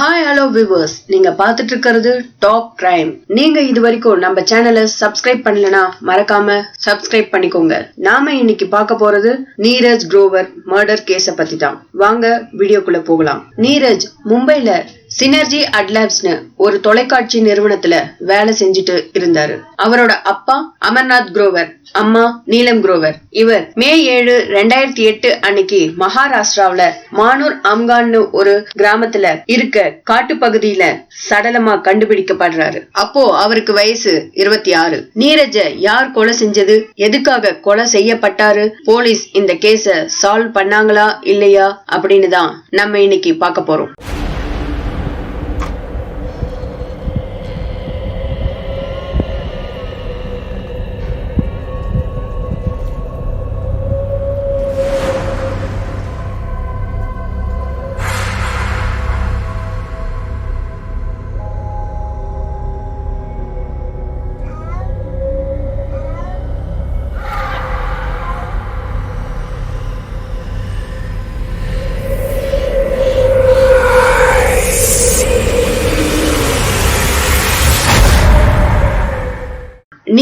Hi hello viewers நீங்க பாத்துட்டு இருக்கிறது டாப் கிரைம் நீங்க இது வரைக்கும் நம்ம சேனலை சப்ஸ்கிரைப் பண்ணலனா மறக்காம சப்ஸ்கிரைப் பண்ணிக்கோங்க. நாம இன்னைக்கு பார்க்க போறது நீரஜ் குரோவர் மர்டர் கேஸ பத்தி தான் வாங்க வீடியோக்குள்ள போகலாம். நீரஜ் மும்பைல சினர்ஜி அட்லாப்ஸ்னு ஒரு தொலைக்காட்சி நிறுவனத்துல வேலை செஞ்சுட்டு இருந்தாரு. அவரோட அப்பா அமர்நாத் குரோவர் அம்மா நீலம் குரோவர். இவர் மே ஏழு ரெண்டாயிரத்தி எட்டு அன்னைக்கு மகாராஷ்டிராவில மானூர் அம்கான்னு ஒரு கிராமத்துல இருக்க காட்டு பகுதியில சடலமா கண்டுபிடிக்கப்படுறாரு. அப்போ அவருக்கு வயசு இருபத்தி ஆறு நீரஜ யார் கொலை செஞ்சது? எதுக்காக கொலை செய்யப்பட்டாரு? போலீஸ் இந்த கேஸ சால்வ் பண்ணாங்களா இல்லையா? அப்படின்னு தான் நம்ம இன்னைக்கு பார்க்க போறோம்.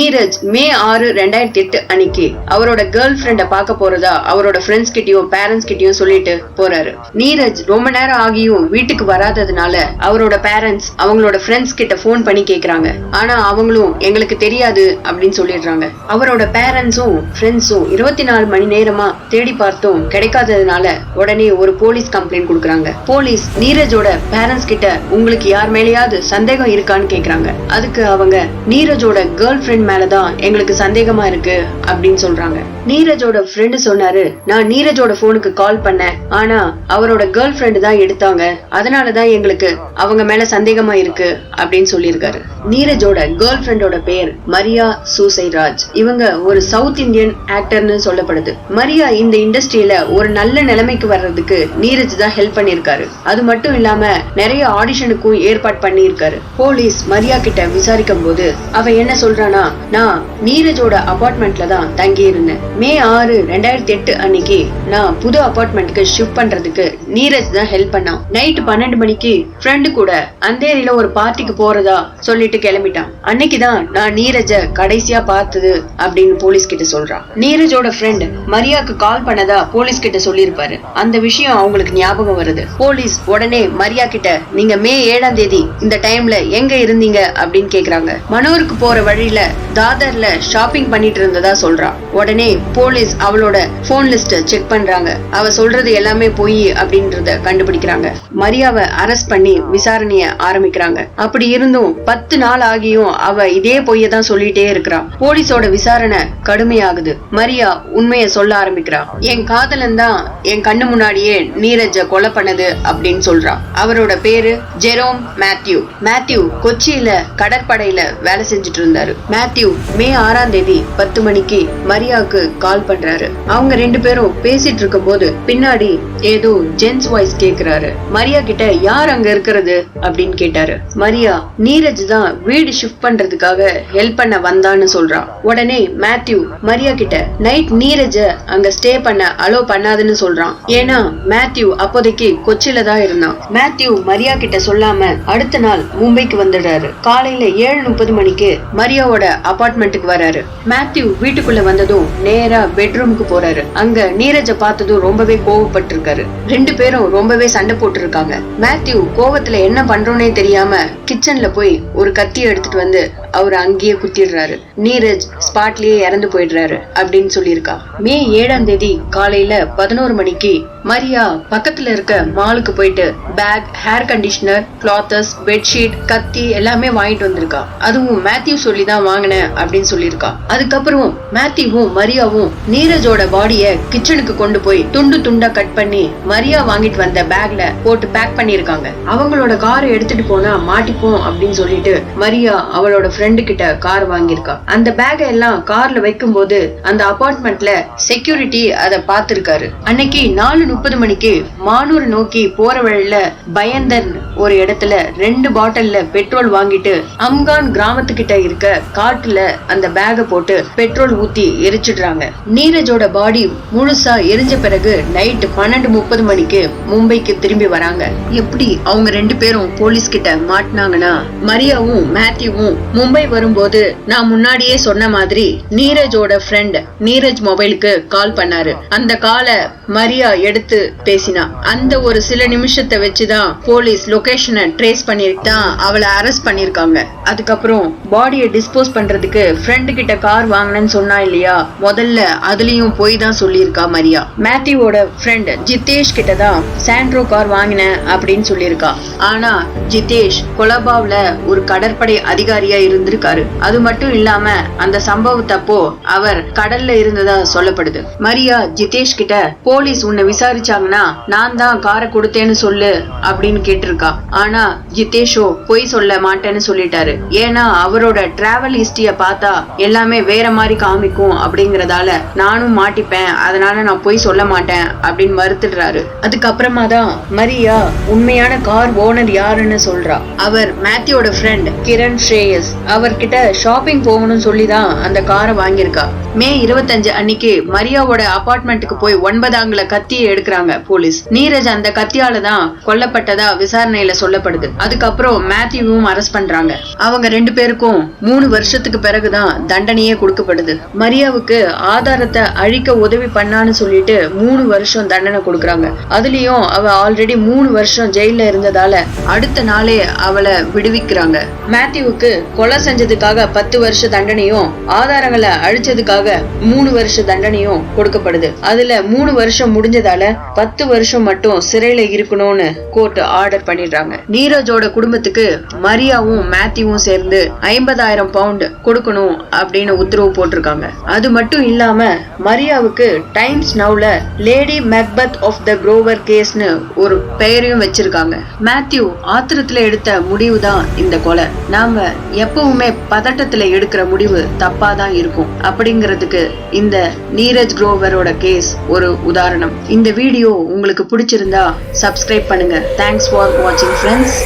நீரஜ் மே ஆறு ரெண்டாயிரத்தி எட்டு அன்னைக்கு அவரோட கேர்ள் ஃப்ரெண்ட பார்க்க போறதா அவரோட ஃப்ரெண்ட்ஸ் கிட்டயும் பேரண்ட்ஸ் கிட்டயும் சொல்லிட்டு போறாரு. நீரஜ் ரொம்ப நேரம் ஆகியும் வீட்டுக்கு வராததுனால அவரோட பேரண்ட்ஸ் அவங்களோட ஃப்ரெண்ட்ஸ் கிட்ட ஃபோன் பண்ணி கேக்குறாங்க. ஆனா அவங்களும் எங்களுக்கு தெரியாது அப்படின்னு சொல்லிடுறாங்க. அவரோட பேரண்ட்ஸும் ஃப்ரெண்ட்ஸும் இருபத்தி நாலு மணி நேரமா தேடி பார்த்தும் கிடைக்காததுனால உடனே ஒரு போலீஸ் கம்ப்ளைண்ட் கொடுக்குறாங்க. போலீஸ் நீரஜோட பேரண்ட்ஸ் கிட்ட உங்களுக்கு யார் மேலேயாவது சந்தேகம் இருக்கான்னு கேக்குறாங்க. அதுக்கு அவங்க நீரஜோட கேர்ள் ஃப்ரெண்ட் மேலதான் எங்களுக்கு சந்தேகமா இருக்கு அப்படின்னு சொல்றாங்க. நீரஜோட ஃப்ரெண்டு சொன்னாரு நான் நீரஜோட போனுக்கு கால் பண்ணேன். ஆனா அவரோட கேர்ள் ஃப்ரெண்டு தான் எடுத்தாங்க. அதனாலதான் எங்களுக்கு அவங்க மேல சந்தேகமா இருக்கு அப்படின்னு சொல்லியிருக்காரு. நீரஜோட கேர்ள் ஃப்ரெண்டோட பேர் மரியா சூசை ராஜ் இவங்க ஒரு சவுத் இந்தியன் ஆக்டர்னு சொல்லப்படுது. மரியா இந்த இண்டஸ்ட்ரியில ஒரு நல்ல நிலைமைக்கு வர்றதுக்கு நீரஜ் தான் ஹெல்ப் பண்ணிருக்காரு அது மட்டும் இல்லாம நிறைய ஆடிஷனுக்கும் ஏற்பாடு பண்ணியிருக்காரு. போலீஸ் மரியா கிட்ட விசாரிக்கும் போது அவ என்ன சொல்றானா நான் நீரஜோட அபார்ட்மெண்ட்ல தான் தங்கி இருந்தேன் மே ஆறு ரெண்டாயிரத்தி எட்டு அன்னைக்கு நான் புது அபார்ட்மெண்ட்டுக்கு ஷிஃப்ட் பண்றதுக்கு நீரஜ் தான் ஹெல்ப் பண்ணான் நைட் பன்னெண்டு மணிக்கு ஃப்ரெண்டு கூட அந்தேரியில ஒரு பார்ட்டிக்கு போறதா சொல்லிட்டு கிளம்பிட்டான். அன்னைக்கு தான் நான் நீரஜ கடைசியா பார்த்தது அப்படின்னு போலீஸ் கிட்ட சொல்றான் நீரஜோட ஃப்ரெண்ட் மரியாக்கு கால் பண்ணதா போலீஸ் கிட்ட சொல்லியிருப்பாரு. அந்த விஷயம் அவங்களுக்கு ஞாபகம் வருது. போலீஸ் உடனே மரியா கிட்ட நீங்க மே ஏழாம் தேதி இந்த டைம்ல எங்க இருந்தீங்க? அப்படின்னு கேக்குறாங்க. மனோருக்கு போற வழியில தாதர்ல ஷாப்பிங் பண்ணிட்டு இருந்ததா சொல்றான் உடனே போலீஸ் அவளோட போன் லிஸ்ட செக் பண்றாங்க. அவ சொல்றது எல்லாமே பொய் அப்படின்றத கண்டுபிடிக்கிறாங்க. மரியாவை அரெஸ்ட் பண்ணி விசாரணைய ஆரம்பிக்கிறாங்க. அப்படி இருந்தும் பத்து நாள் ஆகியும் அவ இதே பொய்ய தான் சொல்லிட்டே இருக்கிறா. போலீஸோட விசாரணை கடுமையாகுது. மரியா உண்மைய சொல்ல ஆரம்பிக்கிறா. என் காதலன் தான் என் கண்ணு முன்னாடியே நீரஜ கொலை பண்ணது அப்படின்னு சொல்றா. அவரோட பேரு ஜெரோம் மேத்யூ. மேத்யூ கொச்சியில கடற்படையில வேலை செஞ்சுட்டு இருந்தாரு. மேத்யூ மே ஆறாம் தேதி பத்து மணிக்கு மரியாவுக்கு கால் பண்றாரு. அவங்க ரெண்டு பேரும் பேசிட்டு இருக்கும் போது பின்னாடி ஏதோ ஜெ ஜென்ஸ் வாய்ஸ் கேக்குறாரு. மரியா கிட்ட யார் அங்க இருக்கிறது? அப்படின்னு கேட்டாரு. மரியா நீரஜ் தான் வீடு ஷிஃப்ட் பண்றதுக்காக ஹெல்ப் பண்ண வந்தான்னு சொல்றான். உடனே மேத்யூ மரியா கிட்ட நைட் நீரஜ அங்க ஸ்டே பண்ண அலோ பண்ணாதுன்னு சொல்றான். ஏன்னா மேத்யூ அப்போதைக்கு கொச்சில தான் இருந்தான். மேத்யூ மரியா கிட்ட சொல்லாம அடுத்த நாள் மும்பைக்கு வந்துடுறாரு. காலையில ஏழு முப்பது மணிக்கு மரியாவோட அபார்ட்மெண்ட்டுக்கு வராரு. மேத்யூ வீட்டுக்குள்ள வந்ததும் நேரா பெட்ரூமுக்கு போறாரு. அங்க நீரஜ பார்த்ததும் ரொம்பவே கோவப்பட்டிருக்காரு. ரெண்டு பேரும் ரொம்பவே சண்டை போட்டிருக்காங்க. மேத்யூ கோவத்துல என்ன பண்றோன்னே தெரியாம கிச்சன்ல போய் ஒரு கத்தி எடுத்துட்டு வந்து அவர் அங்கேயே குத்திடுறாரு. நீரஜ் ஸ்பாட்லயே இறந்து போயிடுறாரு அப்படின்னு சொல்லியிருக்கா. மே ஏழாம் தேதி காலையில பதினோரு மணிக்கு மரியா பக்கத்துல இருக்க மாலுக்கு போயிட்டு bag hair conditioner clothes bedsheet கத்தி எல்லாமே வாங்கிட்டு வந்திருக்கா. அதுவும் மேத்யூ சொல்லி தான் வாங்கினேன் அப்படின்னு சொல்லியிருக்கா. அதுக்கப்புறம் மேத்யூவும் மரியாவும் நீரஜோட பாடிய கிச்சனுக்கு கொண்டு போய் துண்டு துண்டா கட் பண்ணி மரியா வாங்கிட்டு வந்த பேக்ல போட்டு பேக் பண்ணிருக்காங்க அவங்களோட காரை எடுத்துட்டு போனா மாட்டிப்போம் அப்படின்னு சொல்லிட்டு மரியா அவளோட ஃப்ரெண்டு கிட்ட கார் வாங்கியிருக்கா. அந்த பேகை எல்லாம் கார்ல வைக்கும் போது அந்த அபார்ட்மெண்ட்ல செக்யூரிட்டி அதை பார்த்திருக்காரு. அன்னைக்கு நாலு முப்பது மணிக்கு மானூர் நோக்கி போற வழியில பயந்தன் ஒரு இடத்துல ரெண்டு பாட்டில்ல பெட்ரோல் வாங்கிட்டு அம்கான் கிராமத்துக்கிட்ட இருக்க காட்டுல அந்த பேக போட்டு பெட்ரோல் ஊத்தி எரிச்சிடுறாங்க. நீரஜோட பாடி முழுசா எரிஞ்ச பிறகு நைட் பன்னெண்டு முப்பது மணிக்கு மும்பைக்கு திரும்பி வராங்க. எப்படி அவங்க ரெண்டு பேரும் போலீஸ் கிட்ட மாட்டினாங்கன்னா மரியாவும் மேத்யூவும் மும்பை வரும்போது நான் முன்னாடியே சொன்ன மாதிரி நீரஜோட ஃப்ரெண்ட் நீரஜ் மொபைலுக்கு கால் பண்ணாரு. அந்த காலை மரியா எடுத்து பேசினா. அந்த ஒரு சில நிமிஷத்தை வச்சுதான் போலீஸ் லொகேஷனை ட்ரேஸ் பண்ணிட்டு தான் அவளை அரெஸ்ட் பண்ணிருக்காங்க. அதுக்கப்புறம் பாடியை டிஸ்போஸ் பண்றதுக்கு ஃப்ரெண்டு கிட்ட கார் வாங்கினேன்னு சொன்னா இல்லையா? முதல்ல அதுலயும் போய் தான் சொல்லியிருக்கா மரியா. மேத்யூவோட ஃப்ரெண்ட் ஜிதேஷ் கிட்ட தான் சாண்ட்ரோ கார் வாங்கினேன் அப்படின்னு சொல்லியிருக்கா. ஆனா ஜிதேஷ் கொலபாவ்ல ஒரு கடற்படை அதிகாரியா இருந்திருக்காரு. அது மட்டும் இல்லாம அந்த சம்பவத்தப்போ அவர் கடல்ல இருந்ததா சொல்லப்படுது. மரியா ஜிதேஷ் கிட்ட போலீஸ் உன்னை விசாரிச்சாங்கன்னா நான் தான் காரை கொடுத்தேன்னு சொல்லு அப்படின்னு கேட்டிருக்கா. ஆனா ஜிதேஷோ பொய் சொல்ல மாட்டேன்னு சொல்லிட்டாரு. ஏன்னா அவரோட டிராவல் ஹிஸ்டரிய பார்த்தா எல்லாமே வேற மாதிரி காமிக்கும் அப்படிங்கறதால நானும் மாட்டிப்பேன். அதனால நான் பொய் சொல்ல மாட்டேன் அப்படின்னு மறுத்துடுறாரு. அதுக்கப்புறமா தான் மரியா உண்மையான கார் ஓனர் யாருன்னு சொல்றா. அவர் மேத்யூவோட ஃப்ரெண்ட் கிரண் ஸ்ரேயஸ். அவர்கிட்ட ஷாப்பிங் போகணும்னு சொல்லி தான் அந்த காரை வாங்கியிருக்கா. மே இருபத்தஞ்சு அன்னைக்கு மரியாவோட அபார்ட்மெண்ட்டுக்கு போய் ஒன்பதாங்கள கத்தியை எடுக்கிறாங்க போலீஸ். நீரஜ் அந்த கத்தியால தான் கொல்லப்பட்டதா விசாரணையில சொல்லப்படுது. அதுக்கப்புறம் மேத்யூவும் அரெஸ்ட் பண்றாங்க. அவங்க ரெண்டு பேருக்கும் மூணு வருஷத்துக்கு பிறகுதான் தண்டனையே கொடுக்கப்படுது. மரியாவுக்கு ஆதாரத்தை அழிக்க உதவி பண்ணான்னு சொல்லிட்டு மூணு வருஷம் தண்டனை கொடுக்குறாங்க. அதுலயும் அவ ஆல்ரெடி மூணு வருஷம் ஜெயில இருந்ததால அடுத்த நாளே அவளை விடுவிக்கிறாங்க. மேத்யூவுக்கு கொலை செஞ்சதுக்காக பத்து வருஷ தண்டனையும் ஆதாரங்களை அழிச்சதுக்காக மூணு வருஷ தண்டனையும் கொடுக்கப்படுது. அதுல மூணு வருஷம் முடிஞ்சதால பத்து வருஷம் மட்டும் சிறையில இருக்கணும்னு கோர்ட் ஆர்டர் பண்ணிடுறாங்க. நீரஜோட குடும்பத்துக்கு மரியாவும் மேத்யூவும் சேர்ந்து ஐம்பதாயிரம் பவுண்ட் கொடுக்கணும் அப்படின்னு உத்தரவு போட்டிருக்காங்க. அது மட்டும் இல்லாம மரியாவுக்கு Times நவுல lady Macbeth of the Grover கேஸ்னு ஒரு பெயரையும் வச்சிருக்காங்க. மேத்யூ ஆத்திரத்துல எடுத்த முடிவு தான் இந்த கொலை. நாம எப்பவுமே பதட்டத்துல எடுக்கிற முடிவு தப்பா தான் இருக்கும் பண்றதுக்கு இந்த நீரஜ் குரோவரோட கேஸ் ஒரு உதாரணம். இந்த வீடியோ உங்களுக்கு பிடிச்சிருந்தா சப்ஸ்கிரைப் பண்ணுங்க. தேங்க்ஸ் ஃபார் வாட்சிங் ஃப்ரெண்ட்ஸ்